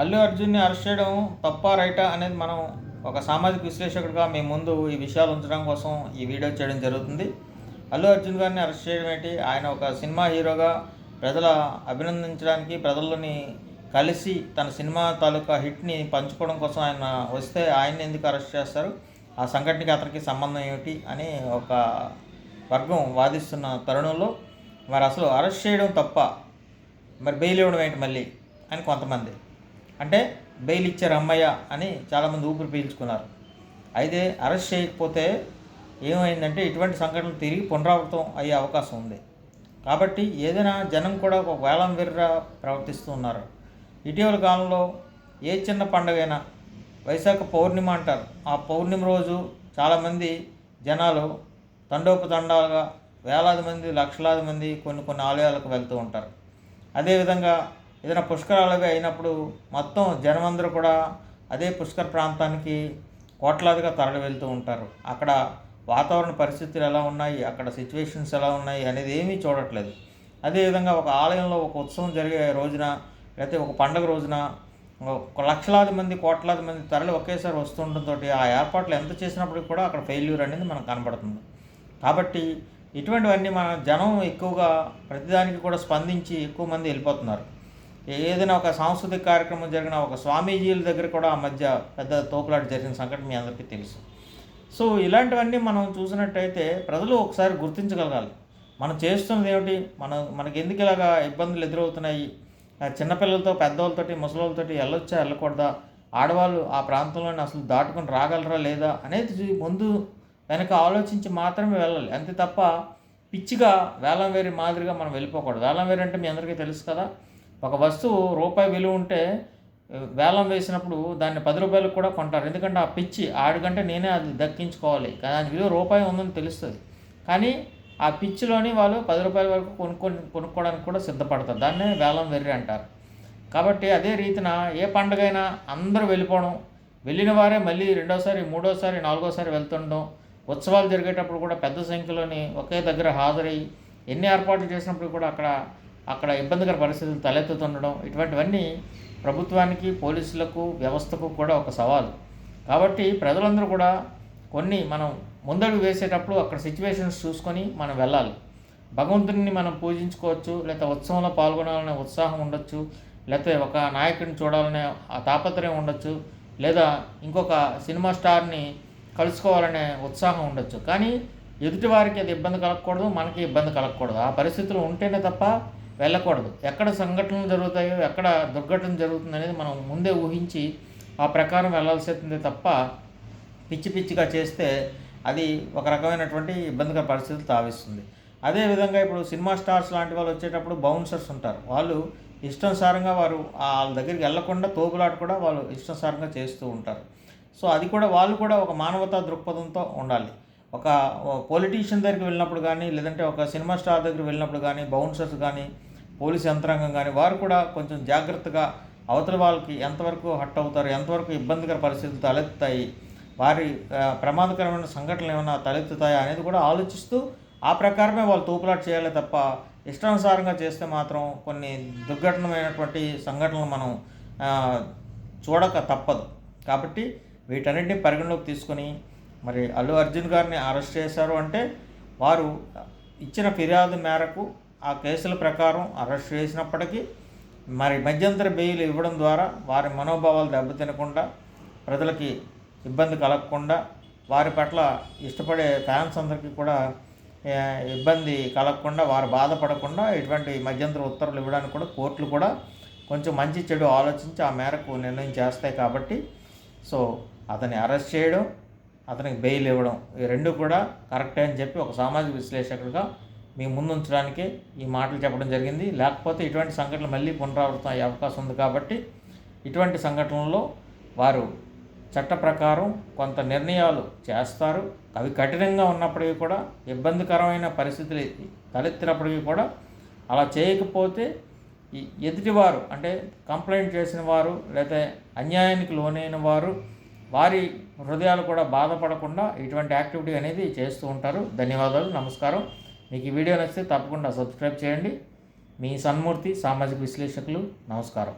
అల్లు అర్జున్ని అరెస్ట్ చేయడం తప్ప రైటా అనేది మనం ఒక సామాజిక విశ్లేషకుడిగా మీ ముందు ఈ విషయాలు ఉంచడం కోసం ఈ వీడియో చేయడం జరుగుతుంది. అల్లు అర్జున్ గారిని అరెస్ట్ చేయడం ఏంటి? ఆయన ఒక సినిమా హీరోగా ప్రజల అభినందించడానికి ప్రజల్లోని కలిసి తన సినిమా తాలూకా హిట్ని పంచుకోవడం కోసం ఆయన వస్తే ఆయన్ని ఎందుకు అరెస్ట్ చేస్తారు? ఆ సంఘటనకి అతనికి సంబంధం ఏమిటి అని ఒక వర్గం వాదిస్తున్న తరుణంలో మరి అసలు అరెస్ట్ చేయడం తప్ప మరి బెయిల్ ఇవ్వడం ఏంటి మళ్ళీ అని కొంతమంది అంటే బెయిల్ ఇచ్చారు అమ్మయ్య అని చాలామంది ఊపిరి పీల్చుకున్నారు. అయితే అరెస్ట్ చేయకపోతే ఏమైందంటే ఇటువంటి సంఘటనలు తిరిగి పునరావృతం అయ్యే అవకాశం ఉంది. కాబట్టి ఏదైనా జనం కూడా ఒక వేలం వెర్ర ప్రవర్తిస్తూ ఉన్నారు. ఇటీవల కాలంలో ఏ చిన్న పండుగైనా వైశాఖ పౌర్ణిమ అంటారు. ఆ పౌర్ణిమ రోజు చాలామంది జనాలు తండోపతండాలుగా వేలాది మంది లక్షలాది మంది కొన్ని కొన్ని ఆలయాలకు వెళ్తూ ఉంటారు. అదేవిధంగా ఏదైనా పుష్కరాలుగా అయినప్పుడు మొత్తం జనమందరూ కూడా అదే పుష్కర ప్రాంతానికి కోట్లాదిగా తరలి వెళ్తూ ఉంటారు. అక్కడ వాతావరణ పరిస్థితులు ఎలా ఉన్నాయి? అక్కడ సిచ్యువేషన్స్ ఎలా ఉన్నాయి? అనేది ఏమీ చూడట్లేదు. అదేవిధంగా ఒక ఆలయంలో ఒక ఉత్సవం జరిగే రోజున లేకపోతే ఒక పండగ రోజున ఒక లక్షలాది మంది కోట్లాది మంది తరలి ఒకేసారి వస్తుండటంతో ఆ ఏర్పాట్లు ఎంత చేసినప్పటికీ కూడా అక్కడ ఫెయిల్యూర్ అనేది మనకు కనబడుతుంది. కాబట్టి ఇటువంటివన్నీ మన జనం ఎక్కువగా ప్రతిదానికి కూడా స్పందించి ఎక్కువ మంది వెళ్ళిపోతున్నారు. ఏదైనా ఒక సాంస్కృతిక కార్యక్రమం జరిగిన ఒక స్వామీజీల దగ్గర కూడా ఆ మధ్య పెద్ద తోపులాట జరిగిన సంఘటన మీ అందరికీ తెలుసు. సో ఇలాంటివన్నీ మనం చూసినట్టయితే ప్రజలు ఒకసారి గుర్తించగలగాలి. మనం చేస్తున్నది ఏమిటి? మనం మనకి ఎందుకు ఇలాగా ఇబ్బందులు ఎదురవుతున్నాయి? చిన్నపిల్లలతో పెద్దవాళ్ళతోటి ముసలితోటి వెళ్ళొచ్చా వెళ్ళకూడదా? ఆడవాళ్ళు ఆ ప్రాంతంలోని అసలు దాటుకుని రాగలరా లేదా అనేది ముందు వెనక ఆలోచించి మాత్రమే వెళ్ళాలి. అంతే తప్ప పిచ్చిగా వేలం వేరి మాదిరిగా మనం వెళ్ళిపోకూడదు. వేలం వేరి అంటే మీ అందరికీ తెలుసు కదా? ఒక వస్తువు రూపాయి విలువ ఉంటే వేలం వేసినప్పుడు దాన్ని పది రూపాయలకు కూడా కొంటారు. ఎందుకంటే ఆ పిచ్చి ఆడికంటే నేనే అది దక్కించుకోవాలి. దాని విలువ రూపాయి ఉందని తెలుస్తుంది. కానీ ఆ పిచ్చిలోని వాళ్ళు పది రూపాయల వరకు కొనుక్కొని కొనుక్కోవడానికి కూడా సిద్ధపడతారు. దాన్నే వేలం వెర్రి అంటారు. కాబట్టి అదే రీతిన ఏ పండుగైనా అందరూ వెళ్ళిపోవడం వెళ్ళిన వారే మళ్ళీ రెండోసారి మూడోసారి నాలుగోసారి వెళ్తుండడం ఉత్సవాలు జరిగేటప్పుడు కూడా పెద్ద సంఖ్యలోని ఒకే దగ్గర హాజరై ఎన్ని ఏర్పాట్లు చేసినప్పుడు కూడా అక్కడ అక్కడ ఇబ్బందికర పరిస్థితులు తలెత్తుతుండడం ఇటువంటివన్నీ ప్రభుత్వానికి పోలీసులకు వ్యవస్థకు కూడా ఒక సవాలు. కాబట్టి ప్రజలందరూ కూడా కొన్ని మనం ముందడుగు వేసేటప్పుడు అక్కడ సిచ్యువేషన్స్ చూసుకొని మనం వెళ్ళాలి. భగవంతుని మనం పూజించుకోవచ్చు లేకపోతే ఉత్సవంలో పాల్గొనాలనే ఉత్సాహం ఉండొచ్చు లేకపోతే ఒక నాయకుడిని చూడాలనే ఆ తాపత్రయం ఉండొచ్చు లేదా ఇంకొక సినిమా స్టార్ని కలుసుకోవాలనే ఉత్సాహం ఉండొచ్చు. కానీ ఎదుటి వారికి అది ఇబ్బంది కలగకూడదు మనకి ఇబ్బంది కలగకూడదు. ఆ పరిస్థితులు ఉంటేనే తప్ప వెళ్ళకూడదు. ఎక్కడ సంఘటనలు జరుగుతాయో ఎక్కడ దుర్ఘటన జరుగుతుంది అనేది మనం ముందే ఊహించి ఆ ప్రకారం వెళ్ళాల్సి వస్తుంది తప్ప పిచ్చి పిచ్చిగా చేస్తే అది ఒక రకమైనటువంటి ఇబ్బందికర పరిస్థితులు తావిస్తుంది. అదేవిధంగా ఇప్పుడు సినిమా స్టార్స్ లాంటి వాళ్ళు వచ్చేటప్పుడు బౌన్సర్స్ ఉంటారు. వాళ్ళు ఇష్టానుసారంగా వారు వాళ్ళ దగ్గరికి వెళ్ళకుండా తోపులాట కూడా వాళ్ళు ఇష్టానుసారంగా చేస్తూ ఉంటారు. సో అది కూడా వాళ్ళు కూడా ఒక మానవతా దృక్పథంతో ఉండాలి. ఒక పొలిటీషియన్ దగ్గరికి వెళ్ళినప్పుడు కానీ లేదంటే ఒక సినిమా స్టార్ దగ్గరికి వెళ్ళినప్పుడు కానీ బౌన్సర్స్ కానీ పోలీస్ యంత్రాంగం కానీ వారు కూడా కొంచెం జాగ్రత్తగా అవతల వాళ్ళకి ఎంతవరకు హట్ అవుతారు ఎంతవరకు ఇబ్బందికర పరిస్థితులు తలెత్తుతాయి వారి ప్రమాదకరమైన సంఘటనలు ఏమైనా తలెత్తుతాయా అనేది కూడా ఆలోచిస్తూ ఆ ప్రకారమే వాళ్ళు తూపులాట చేయాలి తప్ప ఇష్టానుసారంగా చేస్తే మాత్రం కొన్ని దుర్ఘటనమైనటువంటి సంఘటనలు మనం చూడక తప్పదు. కాబట్టి వీటన్నింటినీ పరిగణలోకి తీసుకొని మరి అల్లు అర్జున్ గారిని అరెస్ట్ చేశారు అంటే వారు ఇచ్చిన ఫిర్యాదు మేరకు ఆ కేసుల ప్రకారం అరెస్ట్ చేసినప్పటికీ మరి మధ్యంతర బెయిల్ ఇవ్వడం ద్వారా వారి మనోభావాలు దెబ్బతినకుండా ప్రజలకి ఇబ్బంది కలగకుండా వారి పట్ల ఇష్టపడే ఫ్యాన్స్ అందరికీ కూడా ఇబ్బంది కలగకుండా వారు బాధపడకుండా ఇటువంటి మధ్యంతర ఉత్తర్వులు ఇవ్వడానికి కూడా కోర్టులు కూడా కొంచెం మంచి చెడు ఆలోచించి ఆ మేరకు నిర్ణయం చేస్తాయి కాబట్టి సో అతన్ని అరెస్ట్ చేయడం అతనికి బెయిల్ ఇవ్వడం. ఈ రెండు కూడా కరెక్టే అని చెప్పి ఒక సామాజిక విశ్లేషకుడిగా మీ ముందుంచడానికి ఈ మాటలు చెప్పడం జరిగింది. లేకపోతే ఇటువంటి సంఘటనలు మళ్ళీ పునరావృతం అయ్యే అవకాశం ఉంది కాబట్టి ఇటువంటి సంఘటనల్లో వారు చట్ట ప్రకారం కొంత నిర్ణయాలు చేస్తారు. అవి కఠినంగా ఉన్నప్పటికీ కూడా ఇబ్బందికరమైన పరిస్థితులు తలెత్తినప్పటికీ కూడా అలా చేయకపోతే ఎదుటివారు అంటే కంప్లైంట్ చేసిన వారు లేదా అన్యాయానికి లోనైన వారు వారి హృదయాలు కూడా బాధపడకుండా ఇటువంటి యాక్టివిటీ అనేది చేస్తూ ఉంటారు. ధన్యవాదాలు నమస్కారం. మీకు ఈ వీడియో నచ్చితే తప్పకుండా సబ్స్క్రైబ్ చేయండి. మీ సన్మూర్తి సామాజిక విశ్లేషకులు నమస్కారం.